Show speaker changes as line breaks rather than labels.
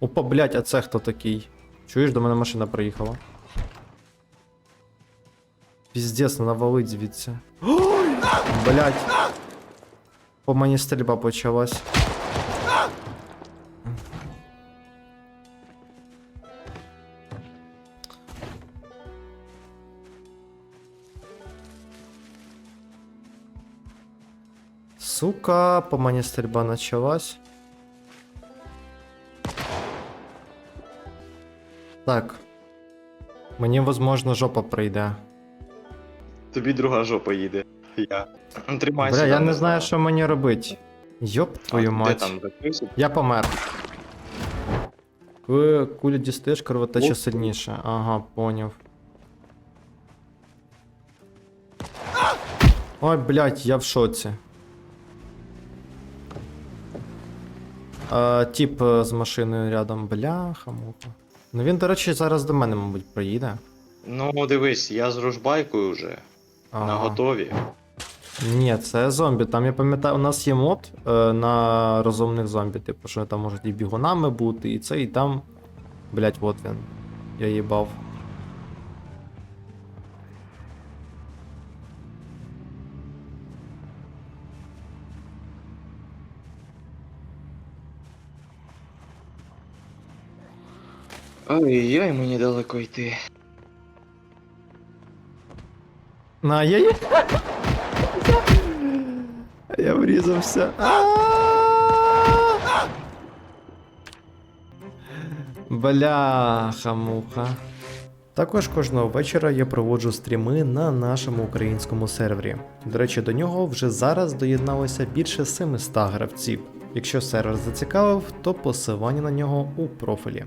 Опа, блядь, а це хто такий? Чуєш, до мене машина приїхала. Піздець, навалить звідси. Ой, блядь. По мені стрільба почалась. Сука, по мені стрільба началась. Так. Мені, возможно, жопа прийде.
Тобі друга жопа їде. Я. Тримайся.
Бля, я
там,
не знаю, що мені робити. Йоп твою
А,
мать.
Де там?
Я помер. Коли кулю дістаєш, кровотеча сильніше. Ага, поняв. Ой, блядь, я в шоці. А, тіп е, з машиною рядом. Бляха, муха. Ну він, до речі, зараз до мене, мабуть, приїде.
Ну, дивись, я з ружбайкою вже.
Ага.
На готові.
Ні, це зомбі. Там я пам'ятаю, у нас є мод е, на розумних зомбі, типу, що там можуть і бігунами бути, і це, і там. Блять, от він. Я їбав.
Ой-ой, мені далеко йти.
На, я є. Я врізався. А-а-а! Бляха-муха. Також кожного вечора я проводжу стріми на нашому українському сервері. До речі, до нього вже зараз доєдналося більше 700 гравців. Якщо сервер зацікавив, то посилання на нього у профілі.